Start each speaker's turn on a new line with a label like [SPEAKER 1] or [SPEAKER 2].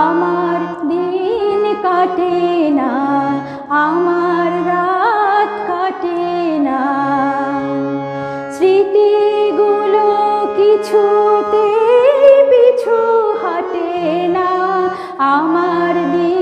[SPEAKER 1] আমার দিন কাটে না, আমার রাত কাটে না। স্মৃতিগুলো কিছুতে পিছু হাটে না, আমার দিন